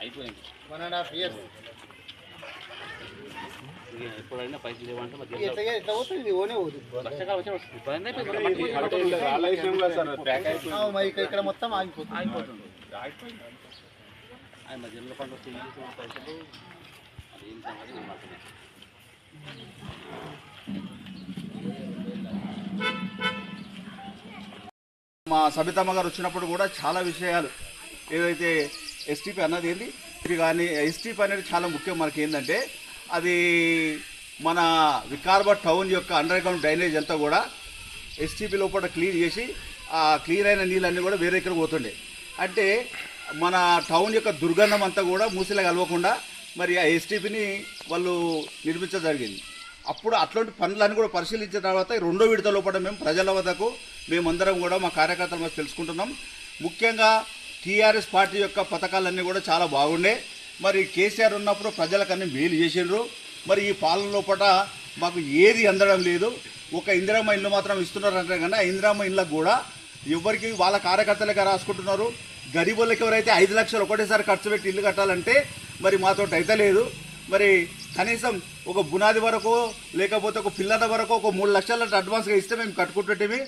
అయిపోయింది. One and half years ఎప్పుడైనా పైసలు లేవంటే ఇక్కడ మొత్తం ఆగిపోతుంది. అయిపోతుంది ఆయన మరి జిల్లా పండుగ చేసిన పైసలు అది ఏం సంగతి మాత్రమే మా సబితమ్మ గారు వచ్చినప్పుడు కూడా చాలా విషయాలు ఏదైతే ఎస్టీపీ అన్నది ఏంటి కానీ ఎస్టీపీ అనేది చాలా ముఖ్యం మనకి ఏంటంటే అది మన వికారాబాద్ టౌన్ యొక్క అండర్ గ్రౌండ్ డ్రైనేజ్ అంతా కూడా ఎస్టీపీ లోపల క్లీన్ చేసి ఆ క్లీన్ అయిన నీళ్ళన్నీ కూడా వేరే ఇక్కడ పోతుండే. అంటే మన టౌన్ యొక్క దుర్గంధం అంతా కూడా మూసిలా కలవకుండా మరి ఆ ఎస్టీపీని వాళ్ళు నిర్మించడం జరిగింది. అప్పుడు అట్లాంటి పనులన్నీ కూడా పరిశీలించిన తర్వాత రెండో విడత లోపల మేము ప్రజల వద్దకు మేమందరం కూడా మా కార్యకర్తల మీద తెలుసుకుంటున్నాం. ముఖ్యంగా టీఆర్ఎస్ పార్టీ యొక్క పథకాలన్నీ కూడా చాలా బాగుండే. మరి కేసీఆర్ ఉన్నప్పుడు ప్రజలకన్నీ మేలు చేసిండ్రు. మరి ఈ పాలన లోపల మాకు ఏది అందడం లేదు. ఒక ఇందిరామ్మ ఇల్లు మాత్రం ఇస్తున్నారు అంటే కానీ ఆ ఇందిరామ్మ ఇళ్ళకు కూడా ఎవరికి వాళ్ళ కార్యకర్తలకే రాసుకుంటున్నారు. గరీబులకు ఎవరైతే ఐదు లక్షలు ఒకటేసారి ఖర్చు పెట్టి ఇల్లు కట్టాలంటే మరి మాతో అయితే లేదు. మరి కనీసం ఒక బునాది వరకు లేకపోతే ఒక పిల్లల వరకు ఒక మూడు లక్షల అడ్వాన్స్గా ఇస్తే మేము కట్టుకుంటుంటే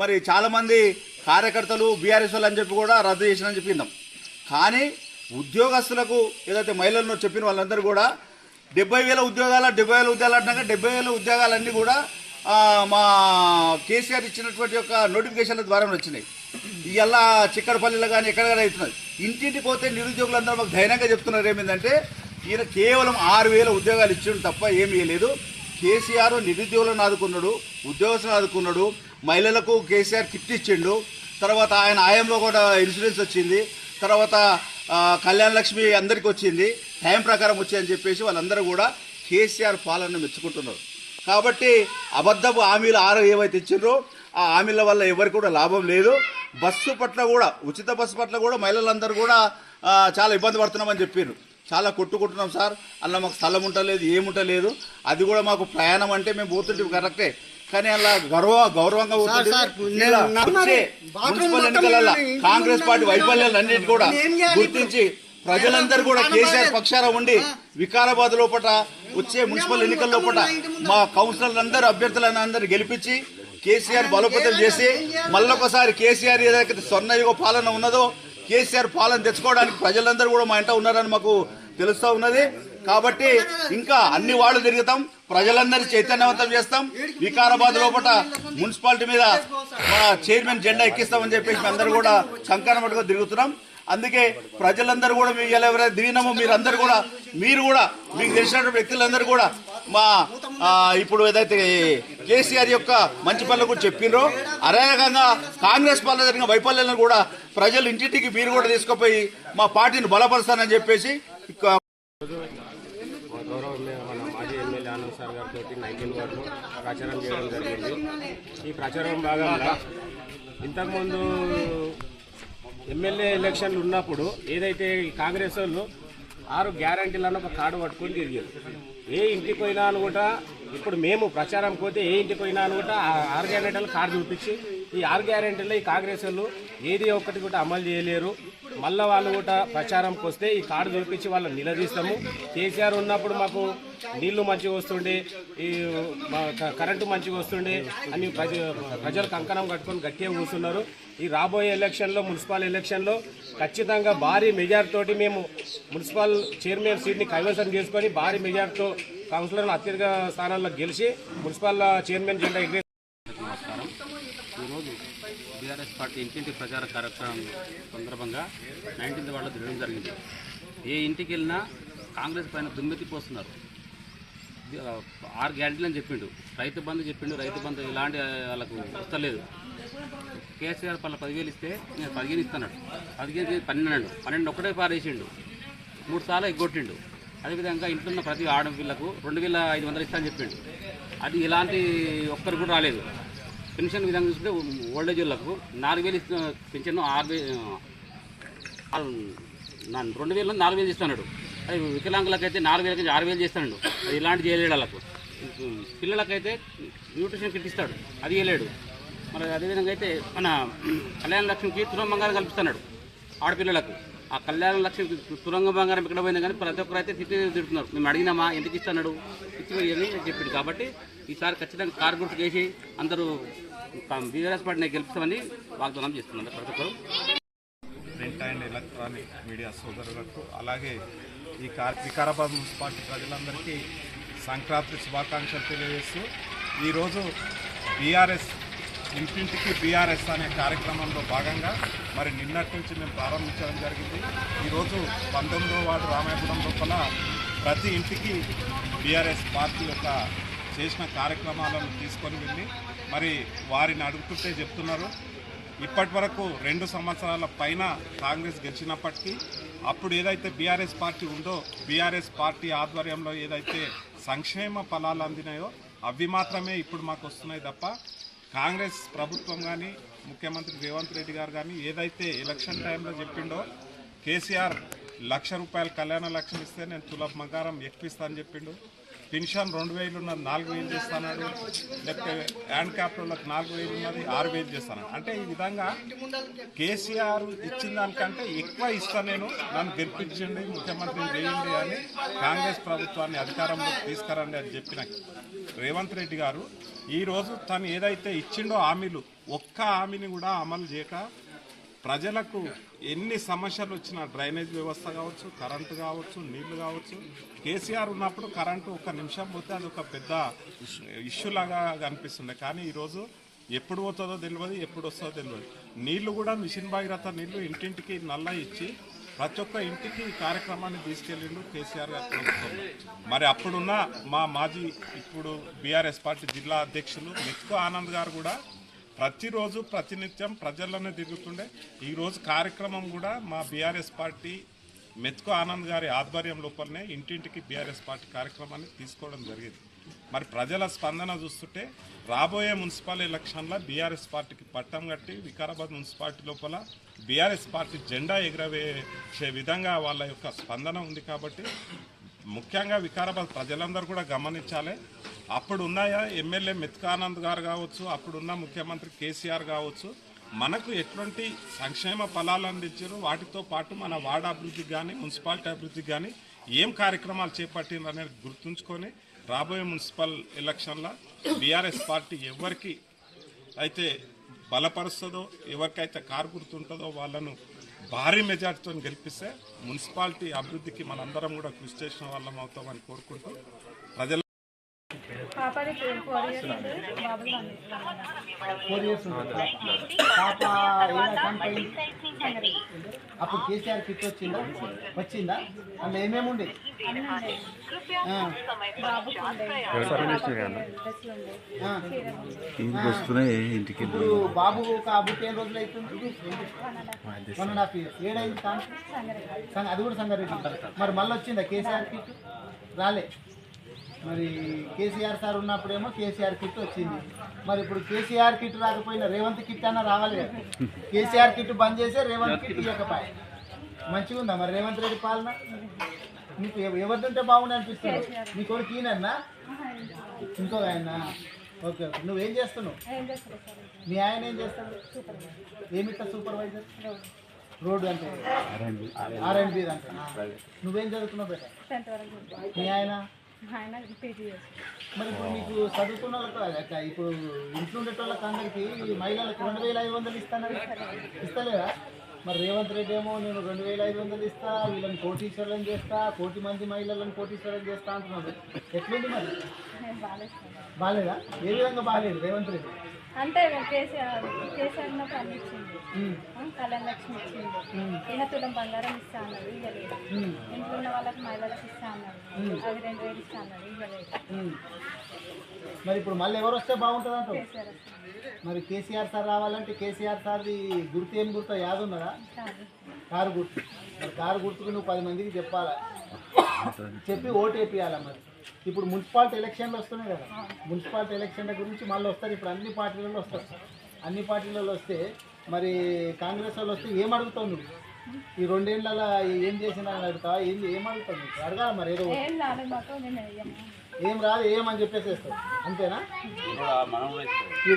మరి చాలామంది కార్యకర్తలు బీఆర్ఎస్ వాళ్ళు అని చెప్పి కూడా రద్దు చేసినని చెప్పినాం కానీ ఉద్యోగస్తులకు ఏదైతే మహిళలను చెప్పిన వాళ్ళందరూ కూడా డెబ్బై వేల ఉద్యోగాల డెబ్బై వేల ఉద్యోగాలు అంటున్నాక డెబ్బై వేల ఉద్యోగాలన్నీ కూడా మా కేసీఆర్ ఇచ్చినటువంటి యొక్క నోటిఫికేషన్ల ద్వారా వచ్చినాయి. ఇవాళ చిక్కడపల్లిలో కానీ ఎక్కడ కానీ అవుతున్నది ఇంటింటికి పోతే నిరుద్యోగులందరూ మాకు ధైర్యంగా చెప్తున్నారు ఏమిందంటే ఈయన కేవలం ఆరు వేల ఉద్యోగాలు ఇచ్చిండు తప్ప ఏమీ ఇవ్వలేదు కేసీఆర్ నిరుద్యోగులను ఆదుకున్నాడు ఉద్యోగస్తులను ఆదుకున్నాడు మహిళలకు కేసీఆర్ కిట్ ఇచ్చిండు. తర్వాత ఆయన ఆయంలో కూడా ఇన్సూరెన్స్ వచ్చింది. తర్వాత కళ్యాణ లక్ష్మి అందరికి వచ్చింది. టైం ప్రకారం వచ్చాయని చెప్పేసి వాళ్ళందరూ కూడా కేసీఆర్ పాలన మెచ్చుకుంటున్నారు. కాబట్టి అబద్ధపు హామీలు ఆరు ఏవైతే ఇచ్చిండ్రో ఆ హామీల వల్ల ఎవరికి కూడా లాభం లేదు. బస్సు పట్ల కూడా ఉచిత బస్సు పట్ల కూడా మహిళలందరూ కూడా చాలా ఇబ్బంది పడుతున్నామని చెప్పారు చాలా కొట్టుకుంటున్నాం సార్. అలా మాకు స్థలం ఉంటలేదు ఏముంటలేదు అది కూడా మాకు ప్రయాణం అంటే మేము పోతుంటే కరెక్టే. కానీ అలా గౌరవ గౌరవంగా మున్సిపల్ నేను- కాంగ్రెస్ పార్టీ వైఫల్యాలన్నిటి కూడా గుర్తించి ప్రజలందరూ కూడా కేసీఆర్ పక్షాన ఉండి వికారాబాద్ లోపల వచ్చే మున్సిపల్ ఎన్నికల లోపల మా కౌన్సిలర్ అందరూ అభ్యర్థులను అందరూ గెలిపించి కేసీఆర్ బలోపేతం చేసి మళ్ళొకసారి కేసీఆర్ ఏదైతే స్వర్ణయుగ పాలన ఉన్నదో కేసీఆర్ పాలన తెచ్చుకోవడానికి ప్రజలందరూ కూడా మా ఇంట ఉన్నారని మాకు తెలుస్తూ ఉన్నది. కాబట్టి ఇంకా అన్ని వాళ్ళు తిరుగుతాం ప్రజలందరి చైతన్యవంతం చేస్తాం. వికారాబాద్ లోపల మున్సిపాలిటీ మీద చైర్మన్ జెండా ఎక్కిస్తామని చెప్పేసి అందరూ కూడా కంకణం పట్టుకొని తిరుగుతున్నాం. అందుకే ప్రజలందరూ కూడా మీకు ఎలా ఎవరైతే దిగినామో మీరందరూ కూడా మీరు కూడా మీకు తెలిసినటువంటి వ్యక్తులందరూ కూడా మా ఇప్పుడు ఏదైతే కేసీఆర్ యొక్క మంచి పనులు కూడా చెప్పిండ్రో అదేవిధంగా కాంగ్రెస్ పాలన జరిగిన వైఫల్యాలను కూడా ప్రజలు ఇంటింటికి మీరు కూడా తీసుకుపోయి మా పార్టీని బలపరుస్తానని చెప్పేసి సార్ గారితో నైన్టీన్ వార్డులో ప్రచారం చేయడం జరిగింది. ఈ ప్రచారం భాగంగా ఇంతకుముందు ఎమ్మెల్యే ఎలక్షన్లు ఉన్నప్పుడు ఏదైతే కాంగ్రెస్ వాళ్ళు ఆరు గ్యారంటీలను ఒక కార్డు పట్టుకొని తిరిగారు. ఏ ఇంటికి పోయినా అనుకుంటా ఇప్పుడు మేము ప్రచారం పోతే ఏ ఇంటికి పోయినా అనుకుంటా ఆరు గ్యారంటీలు కార్డు చూపించి ఈ ఆరు గ్యారంటీలో ఈ కాంగ్రెస్ వాళ్ళు ఏది ఒక్కటి కూడా అమలు చేయలేరు. మళ్ళీ వాళ్ళు కూడా ప్రచారంకి వస్తే ఈ కార్డు చూపించి వాళ్ళని నిలదీస్తాము. కేసీఆర్ ఉన్నప్పుడు మాకు నీళ్ళు మంచిగా వస్తుండే ఈ మా కరెంటు మంచిగా వస్తుండే అని ప్రజ ప్రజలు కంకణం కట్టుకొని గట్టిగా కూర్చున్నారు. ఈ రాబోయే ఎలక్షన్లో మున్సిపల్ ఎలక్షన్లో ఖచ్చితంగా భారీ మెజార్టీతోటి మేము మున్సిపల్ చైర్మన్ సీట్ని కైవసం చేసుకొని భారీ మెజార్టీతో కౌన్సిలర్లు అత్యధిక స్థానాల్లో గెలిచి మున్సిపల్ చైర్మన్ జెండా ఎగ్రీ బీఆర్ఎస్ పార్టీ ఇంటింటి ప్రచార కార్యక్రమం సందర్భంగా నైన్టీన్త్ వాళ్ళు తిరగడం జరిగింది. ఏ ఇంటికి వెళ్ళినా కాంగ్రెస్ పైన దుమ్మెత్తి పోస్తున్నారు. ఆరు గ్యారెంటీలు అని చెప్పిండు. రైతు బంధు చెప్పిండు రైతు బంధు ఇలాంటి వాళ్ళకు వస్తలేదు. కేసీఆర్ పళ్ళ పదివేలు ఇస్తే నేను పదిహేను ఇస్తున్నాడు. పదిహేను పన్నెండు. పన్నెండు ఒకటే పారేసిండు మూడు సార్లు ఎగ్గొట్టిండు. అదేవిధంగా ఇంట్లో ఉన్న ప్రతి ఆడపిల్లకు రెండు వేల ఐదు వందలు ఇస్తా అని చెప్పిండు. అది ఇలాంటి ఒక్కరు కూడా రాలేదు. పెన్షన్ విధంగా చూసుకుంటే ఓల్డేజ్ వాళ్ళకు నాలుగు వేలు ఇస్తున్న పెన్షన్ ఆరు వేలు రెండు వేలు నాలుగు వేలు ఇస్తున్నాడు అది వికలాంగులకైతే నాలుగు వేలకి ఆరు వేలు చేస్తున్నాడు. అది ఇలాంటి చేయలేడు వాళ్ళకు. పిల్లలకైతే న్యూట్రిషన్ కిట్ ఇస్తాడు. అది చేయలేడు. మరి అదేవిధంగా అయితే మన కళ్యాణ లక్ష్మికి తులం బంగారం కల్పిస్తున్నాడు. ఆడపిల్లలకు. ఆ కళ్యాణ లక్ష్మికి తురంగ బంగారం ఇక్కడ పోయింది కానీ ప్రతి ఒక్కరు అయితే తిట్టి తిడుతున్నారు. మేము అడిగినామా? ఎందుకు ఇస్తున్నాడు? ఇచ్చి అని చెప్పిండు. కాబట్టి ఈసారి ఖచ్చితంగా కారు గుర్తు చేసి అందరూ బీఆర్ఎస్ పార్టీని గెలుపుతామని వాగ్దానం చేస్తున్నారు ప్రతి ఒక్కరు. ప్రింట్ అండ్ ఎలక్ట్రానిక్ మీడియా సోదరులకు అలాగే ఈ కార్ వికారాబాద్ మున్సిపాలిటీ ప్రజలందరికీ సంక్రాంతి శుభాకాంక్షలు తెలియజేస్తూ ఈరోజు బీఆర్ఎస్ ఇంటింటికి బీఆర్ఎస్ అనే కార్యక్రమంలో భాగంగా మరి నిన్నటి నుంచి మేము ప్రారంభించడం జరిగింది. ఈరోజు పంతొమ్మిదవ వార్డు రామాయపురం లోపల ప్రతి ఇంటికి బీఆర్ఎస్ పార్టీ యొక్క చేసిన కార్యక్రమాలను తీసుకొని వెళ్ళి మరి వారిని అడుగుతుంటే చెప్తున్నారు. ఇప్పటి వరకు రెండు సంవత్సరాల పైన కాంగ్రెస్ గెలిచినప్పటికీ అప్పుడు ఏదైతే బీఆర్ఎస్ పార్టీ ఉందో బీఆర్ఎస్ పార్టీ ఆధ్వర్యంలో ఏదైతే సంక్షేమ ఫలాలు అందినాయో అవి మాత్రమే ఇప్పుడు మాకు వస్తున్నాయి తప్ప కాంగ్రెస్ ప్రభుత్వం కానీ ముఖ్యమంత్రి రేవంత్ రెడ్డి గారు కానీ ఏదైతే ఎలక్షన్ టైంలో చెప్పిండో కేసీఆర్ లక్ష రూపాయల కళ్యాణ లక్ష్యం ఇస్తే నేను తుల మంగారం ఎక్కువ అని చెప్పిండు. పెన్షన్ రెండు వేలు ఉన్నది నాలుగు వేలు చేస్తున్నాడు. లేకపోతే హ్యాండ్ క్యాప్టర్లకు నాలుగు వేలు ఉన్నది ఆరు వేలు చేస్తాను అంటే ఈ విధంగా కేసీఆర్ ఇచ్చిన దానికంటే ఎక్కువ ఇస్తా నేను నన్ను గెలిపించండి ముఖ్యమంత్రిని చేయండి అని కాంగ్రెస్ ప్రభుత్వాన్ని అధికారంలోకి తీసుకురండి అని చెప్పిన రేవంత్ రెడ్డి గారు. ఈరోజు తను ఏదైతే ఇచ్చిండో హామీలు ఒక్క హామీని కూడా అమలు చేయక ప్రజలకు ఎన్ని సమస్యలు వచ్చినా డ్రైనేజ్ వ్యవస్థ కావచ్చు కరెంటు కావచ్చు నీళ్ళు కావచ్చు కేసీఆర్ ఉన్నప్పుడు కరెంటు ఒక నిమిషం పోతే అది ఒక పెద్ద ఇష్యూ లాగా కనిపిస్తుండే కానీ ఈరోజు ఎప్పుడు పోతుందో తెలియదు ఎప్పుడు వస్తుందో తెలియదు నీళ్ళు కూడా మిషన్ భాగీరథ నీళ్ళు ఇంటింటికి నల్ల ఇచ్చి ప్రతి ఒక్క ఇంటికి ఈ కార్యక్రమాన్ని తీసుకెళ్ళిండు కేసీఆర్ గారు ప్రభుత్వం. మరి అప్పుడున్న మా మాజీ ఇప్పుడు బీఆర్ఎస్ పార్టీ జిల్లా అధ్యక్షులు మెతుకు ఆనంద్ గారు కూడా ప్రతిరోజు ప్రతినిత్యం ప్రజల్లోనే తిరుగుతుండే. ఈరోజు కార్యక్రమం కూడా మా బీఆర్ఎస్ పార్టీ మెతుకు ఆనంద్ గారి ఆధ్వర్యం లోపలనే ఇంటింటికి బీఆర్ఎస్ పార్టీ కార్యక్రమాన్ని తీసుకోవడం జరిగింది. మరి ప్రజల స్పందన చూస్తుంటే రాబోయే మున్సిపల్ ఎలక్షన్లో బీఆర్ఎస్ పార్టీకి పట్టం కట్టి వికారాబాద్ మున్సిపాలిటీ లోపల బీఆర్ఎస్ పార్టీ జెండా ఎగురవేసే విధంగా వాళ్ళ యొక్క స్పందన ఉంది కాబట్టి ముఖ్యంగా వికారాబాద్ ప్రజలందరూ కూడా గమనించాలి. అప్పుడు ఉన్నాయా ఎమ్మెల్యే మెత్కానంద్ గారు కావచ్చు అప్పుడున్న ముఖ్యమంత్రి కేసీఆర్ కావచ్చు మనకు ఎటువంటి సంక్షేమ ఫలాలు అందించారు? వాటితో పాటు మన వార్డ్ అభివృద్ధికి కానీ మున్సిపాలిటీ అభివృద్ధికి కానీ ఏం కార్యక్రమాలు చేపట్టిండ్రు అనేది గుర్తుంచుకొని రాబోయే మున్సిపల్ ఎలక్షన్లో బీఆర్ఎస్ పార్టీ ఎవరికి అయితే బలపరుస్తుందో ఎవరికైతే కారు గుర్తుంటుందో వాళ్ళను భారీ మెజార్టీతో గెలిపిస్తే మున్సిపాలిటీ అభివృద్ధికి మనందరం కూడా కృషి చేసిన వాళ్ళం అవుతామని కోరుకుంటూ ప్రజల పాపది ఫోర్ ఇయర్స్ ఇయర్స్ ఉంటుంది పాప? అప్పుడు కేసీఆర్ కిట్ వచ్చిందా? వచ్చిందా అందులో ఏమేమి ఉండే. ఇంటికి వస్తున్నాయి ఇంటికి ఇప్పుడు బాబు కాబుట్టి రోజులు అవుతుంది వన్ అండ్ హాఫ్ ఇయర్స్ ఏడైంది అది కూడా సంగారెడ్డి. మరి మళ్ళీ వచ్చిందా కేసీఆర్ కిట్ రాలే. మరి కేసీఆర్ సార్ ఉన్నప్పుడేమో కేసీఆర్ కిట్ వచ్చింది. మరి ఇప్పుడు కేసీఆర్ కిట్ రాకపోయినా రేవంత్ కిట్ అన్న రావాలి కదా. కేసీఆర్ కిట్ బంద్ చేస్తే రేవంత్ కిట్ ఇవ్వకపోయా మంచిగా ఉందా మరి రేవంత్ రెడ్డి పాలన? నీకు ఎవ- ఎవరిదుంటే బాగుంది అనిపిస్తుంది? నీ కొడుకు ఈయనన్నా? ఇంకో ఆయన? Okay okay. నువ్వేం చేస్తున్నావు? మీ ఆయన ఏం చేస్తాడు? ఏమిట్లా సూపర్వైజర్ రోడ్డు అంటే? ఆర్ అండ్ బి అంటే నువ్వేం చదువుతున్నావు బేట. మీ ఆయన? ఆయన పీజీ మరి ఇప్పుడు మీకు చదువుకున్న వాళ్ళకు ఇప్పుడు ఇంట్లో ఉండేటోళ్ళకి అందరికి ఈ మహిళలకు రెండు వేల ఐదు వందలు ఇస్తానని ఇస్తలేదా మరి రేవంత్ రెడ్డి ఏమో నేను రెండు వేల ఐదు వందలు ఇస్తా వీళ్ళని కోటీశ్వరులను చేస్తా కోటి మంది మహిళలను కోటీశ్వరులను చేస్తా అంటున్నాడు. ఎట్లుంది మరి? బాగాలేదు? ఏ విధంగా బాగాలేదు రేవంత్ రెడ్డి? అంటే కేసీఆర్ కేసీఆర్ నాకు అన్ని ఇచ్చింది కళ్యాణ్ లక్ష్మి ఇచ్చింది ఈయన తులం బంగారం ఇస్తా ఇవ్వలేదు ఉన్న వాళ్ళకి మహిళలకు ఇస్తా అన్నాడు అవి రెండు వేలు ఇస్తా అన్నాడు ఇవ్వలేదు. ఉమ్. మరి ఇప్పుడు మళ్ళీ ఎవరు వస్తే బాగుంటుంది కేసీఆర్ మరి కేసీఆర్ సార్ రావాలంటే కేసీఆర్ సార్ది గుర్తు ఏం గుర్తో? యాద ఉన్నదా? కాదు. కారు గుర్తు. మరి కారు గుర్తుకు నువ్వు పది మందికి చెప్పాలా? చెప్పి ఓటు వేపియాలా మరి? ఇప్పుడు మున్సిపాలిటీ ఎలక్షన్లు వస్తున్నాయి కదా. మున్సిపాలిటీ ఎలక్షన్ల గురించి మళ్ళీ వస్తారు. ఇప్పుడు అన్ని పార్టీలలో వస్తారు. అన్ని పార్టీలలో వస్తే మరి కాంగ్రెస్ వాళ్ళు వస్తే ఏం అడుగుతావు నువ్వు? ఈ రెండేళ్ళ ఏం చేసినా అని అడుగుతావా ఏం ఏం అడుగుతావు నీకు? అడగాలి మరి ఏదో ఒకటి. ఏం మాకు రాదు ఏమని చెప్పేసి వేస్తావు. అంతేనా? ఇప్పుడు మనం కూడా ఇస్తాం. ఈ